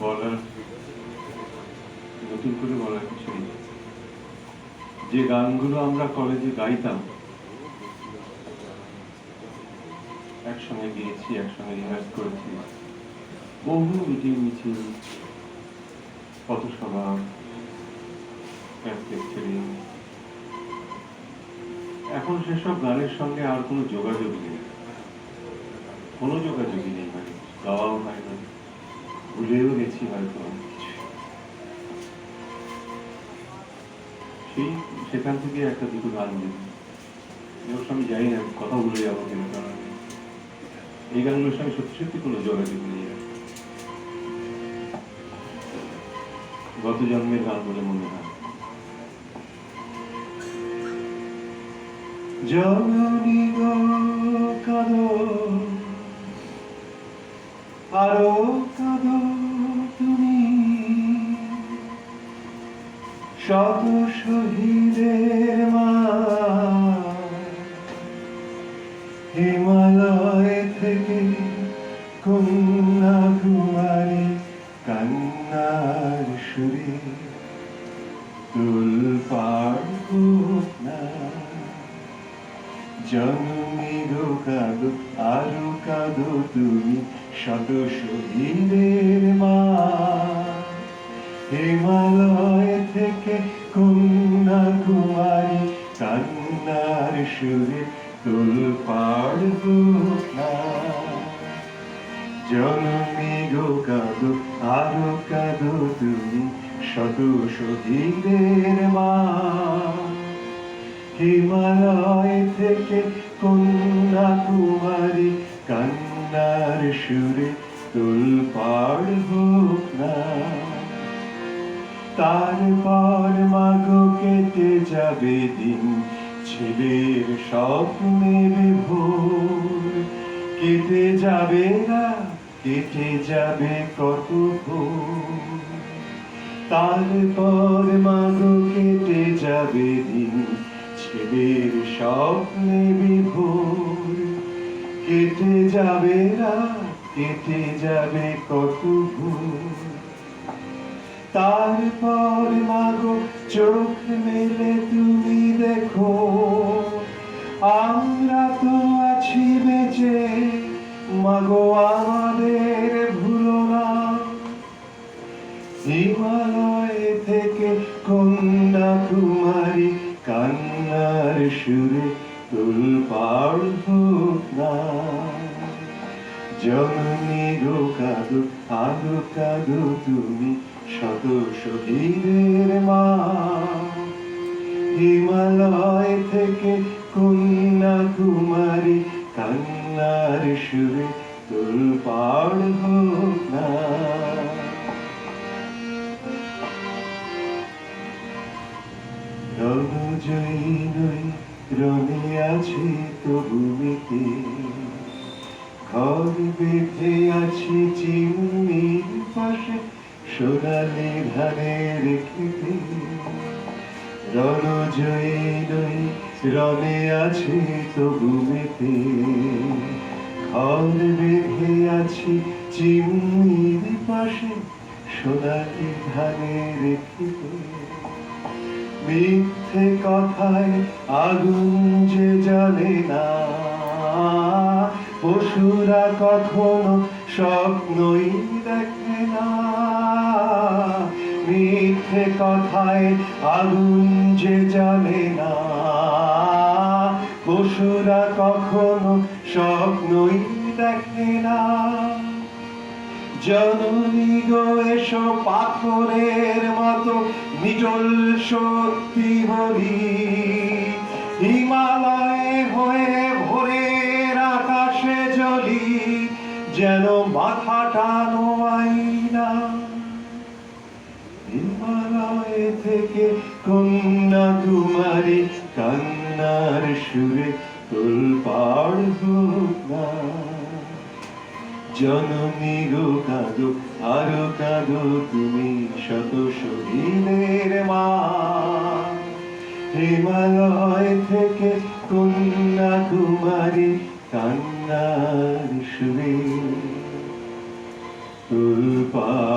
বলার, নতুন করে বলার কিছু নেই। যে গানগুলো আমরা কলেজে গাইতাম, একসঙ্গে গিয়েছি, একসঙ্গে রিহার্স করেছি। বহু মিটিং মিছিল, পথসভা লেকচারিং এখন সেসব গানের সঙ্গে আর কোনো যোগাযোগ নেই। কোনো যোগাযোগই নেই মানে গাওয়াও হয় না। ভুলেও গেছি হয়তো সেই, সেখান থেকে একটা দুটো গান দিই এবার আমি জানি না, কথা ভুলে যাব কিনা এই গানগুলোর সঙ্গে সত্যি সত্যি কোনো যোগাযোগ নেই। গত জন্মের গান বলে মনে হয়। জননী শত শহীদের মা। হিমালয় থেকে কন্যাকুমারী কান্নার সুরে তুল না। জননী গো কাদো, আরও কাদো তুমি শত শহীদের মা। হিমালয় সুরে তুল না জননী গো কাদো আরও কাদো তুমি শত শহীদের মা হিমালয় থেকে কন্যাকুমারী কান্নার সুরে তুল হোক না তারপর মাগো কেটে যাবে দিন ছেলের স্বপ্নের ভোর কেটে যাবে না, কেটে যাবে কত তারপর মাগো কেটে যাবে দিন, ছেলের স্বপ্নে বিভোর। কেটে যাবে না, কেটে যাবে কত ভোর। তারপর মাগো, চোখ মেলে তুমি দেখো, আমরা তো আছি বেঁচে, মাগো আমাদের ভুলো না। হিমালয় থেকে কন্যাকুমারী কান্নার সুরে তুল পাড় না। জননী গো কাদো আদো কাদো তুমি শত শহীদের মা। হিমালয় থেকে কন্যাকুমারী কান্নার সুরে তুল পাড় হোক না। রণজয়ী নই, রণে আছে তবুমিতে ঘর বেঁধে আছে চিমনির পাশে, সোনালি ধানের খেতে রণজয়ী নই, রণে আছে তবুমিতে ঘর বেঁধে আছে চিমনির পাশে, সোনালি ধানের খেতে মিথ্যে কথায় আগুন যে জ্বলে না পশুরা কখনো স্বপ্নই দেখে না। মিথ্যে কথায় আগুন যে জ্বলে না। পশুরা কখনো স্বপ্নই দেখে না। জননী গো, এসো পাথরের মতো নিটল সত্যি বলি। হিমালয়ে যেন মাথাটা নোয়াই না। হিমালয় থেকে কন্যাকুমারী কান্নার সুরে তুল হোক না জননী গো কাদো, আরও কাদো তুমি শত শহীদের মা। হিমালয় থেকে কন্যাকুমারী কান্নার সুরে তুল পার